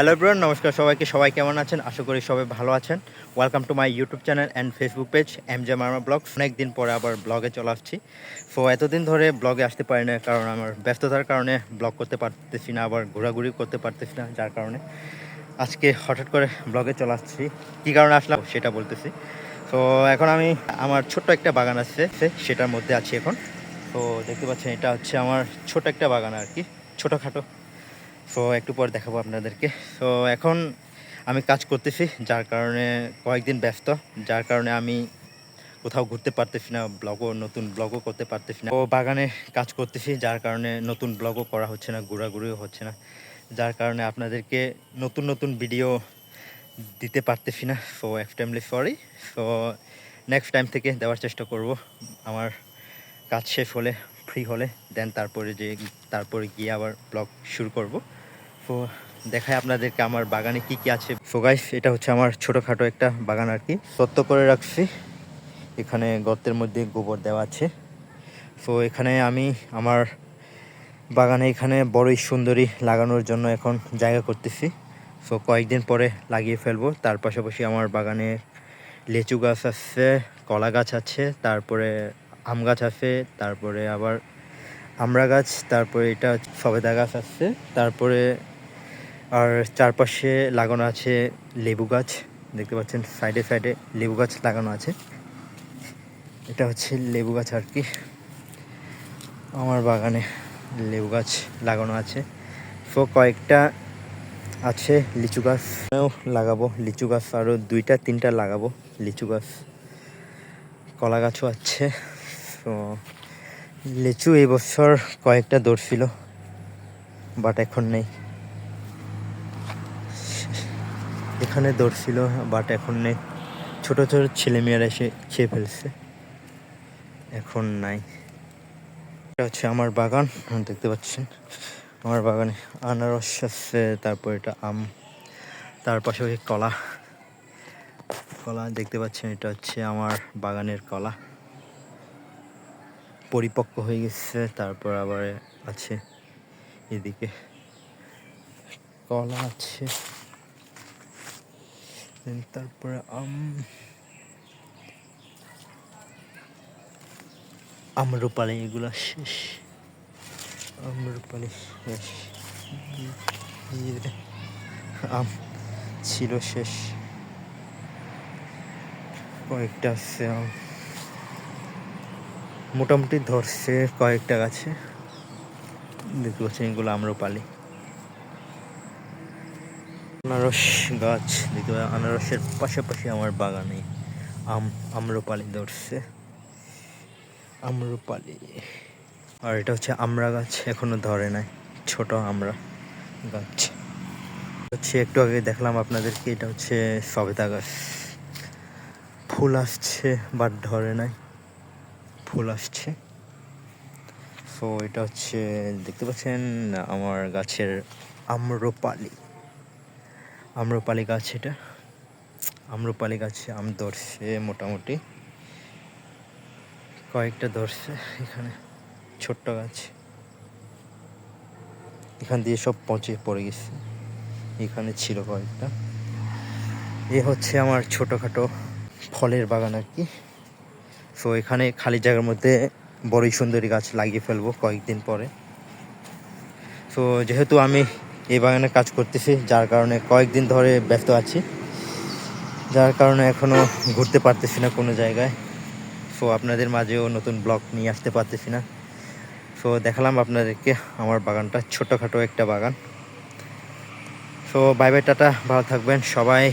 Hello ব্রন নমস্কার সবাইকে। সবাই কেমন আছেন? আশা করি সবাই ভালো আছেন। Welcome to my YouTube channel and Facebook page M J Marma blogs অনেক দিন পরে আবার ব্লগে চলে আসছি। সো এতদিন ধরে ব্লগে আসতে পারি না কারণ আমার ব্যস্ততার কারণে ব্লগ করতে পারতেছি না, আবার ঘোরাঘুরি করতে পারতেছি না, যার কারণে আজকে হঠাৎ করে ব্লগে চলে আসছি। কী কারণে আসলাম সেটা বলতেছি। তো এখন আমি আমার ছোট্ট একটা বাগান আছে, সেটার মধ্যে আছি এখন। তো দেখতে পাচ্ছেন, এটা হচ্ছে আমার ছোট একটা বাগান আর কি, ছোটোখাটো। সো একটু পর দেখাবো আপনাদেরকে. সো এখন আমি কাজ করতেছি, যার কারণে কয়েকদিন ব্যস্ত, যার কারণে আমি কোথাও ঘুরতে পারতেছি না ব্লগও নতুন ব্লগও করতে পারতেছি না। ও বাগানে কাজ করতেছি, যার কারণে নতুন ব্লগও করা হচ্ছে না, ঘোরাঘুরিও হচ্ছে না। যার কারণে আপনাদেরকে নতুন নতুন ভিডিও দিতে পারতেছি না। So extremely sorry so next time থেকে দেওয়ার চেষ্টা করব। আমার কাজ শেষ হলে ফ্রি হলে দেন তারপরে যে, তারপরে গিয়ে আবার ব্লগ শুরু করব। তো দেখায় আপনাদেরকে আমার বাগানে কি কি আছে। সো গাইস এটা হচ্ছে আমার ছোটোখাটো একটা বাগান আর কি। সত্য করে রাখছি, এখানে গর্তের মধ্যে গোবর দেওয়া আছে। তো এখানে আমি আমার বাগানে এখানে বড়ই সুন্দরী লাগানোর জন্য এখন জায়গা করতেছি। সো কয়েকদিন পরে লাগিয়ে ফেলব। তার পাশাপাশি আমার বাগানে লেচু গাছ আছে, কলা গাছ আছে, তারপরে আম গাছ আছে, তারপরে আবার আমড়া গাছ, তারপরে এটা সবেদা গাছ আছে, তারপরে আর চারপাশে লাগানো আছে লেবু গাছ। দেখতে পাচ্ছেন, সাইডে সাইডে লেবু গাছ লাগানো আছে। এটা হচ্ছে লেবু গাছ আর কি। আমার বাগানে লেবু গাছ লাগানো আছে। সো কয়েকটা আছে লিচু গাছও লাগাবো লিচু গাছ আরও দুইটা, তিনটা লাগাবো লিচু গাছ। কলা গাছও আছে। তো লিচু এই বছর কয়েকটা ধরছিল বাট এখন নেই। এখানে ধরছিল বাট এখন নেই। ছোটো, ছোট ছেলেমেয়েরা এসে খেয়ে ফেলছে। এখন নাই। এটা হচ্ছে আমার বাগান দেখতে পাচ্ছেন। আমার বাগানে আনারস আছে, তারপর এটা আম, তার পাশে কলা। কলা দেখতে পাচ্ছেন, এটা হচ্ছে আমার বাগানের কলা। পরিপক্ক হয়ে গেছে, তারপর আবার আছে এদিকে। কলা আছে। তারপরে আম। আমরুপালি, এগুলো শেষ। আমরুপালি শেষ। আম ছিল শেষ। কয়েকটা আছে আম। মোটামুটি ধরছে কয়েকটা গাছে। দেখতে পাচ্ছেন এগুলো আম্রপালি। আনারস গাছ, দেখতে পাচ্ছেন, আনারসের পাশাপাশি আমার বাগানে আম, আম্রপালি ধরছে। আম্রপালি। আর এটা হচ্ছে আমড়া গাছ, এখনও ধরে নাই, ছোট আমড়া গাছ। হচ্ছে একটু আগে দেখলাম আপনাদেরকে, এটা হচ্ছে সবেদা গাছ। ফুল আসছে, বাট ধরে নাই, ফুল আসছে। সো এটা হচ্ছে, দেখতে পাচ্ছেন, আমার গাছের আম্রপালি। আম্রপালি গাছ এটা। আম্রপালি গাছে আম ধরছে মোটামুটি। কয়েকটা ধরছে এখানে, ছোট্ট গাছ। এখান দিয়ে সব পচে পড়ে গেছে। এখানে ছিল কয়েকটা। এ হচ্ছে আমার ছোটোখাটো ফলের বাগান আর কি। সো এখানে খালি জায়গার মধ্যে বড়ই সুন্দরী গাছ লাগিয়ে ফেলব কয়েকদিন পরে। সো যেহেতু আমি এই বাগানে কাজ করতেছি, যার কারণে কয়েকদিন ধরে ব্যস্ত আছি। যার কারণে এখনও ঘুরতে পারতেছি না কোনো জায়গায়। সো আপনাদের মাঝেও নতুন ব্লগ নিয়ে আসতে পারতেছি না। সো দেখালাম আপনাদেরকে আমার বাগানটা, ছোটোখাটো একটা বাগান। সো বাই বাই টাটা, ভালো থাকবেন সবাই।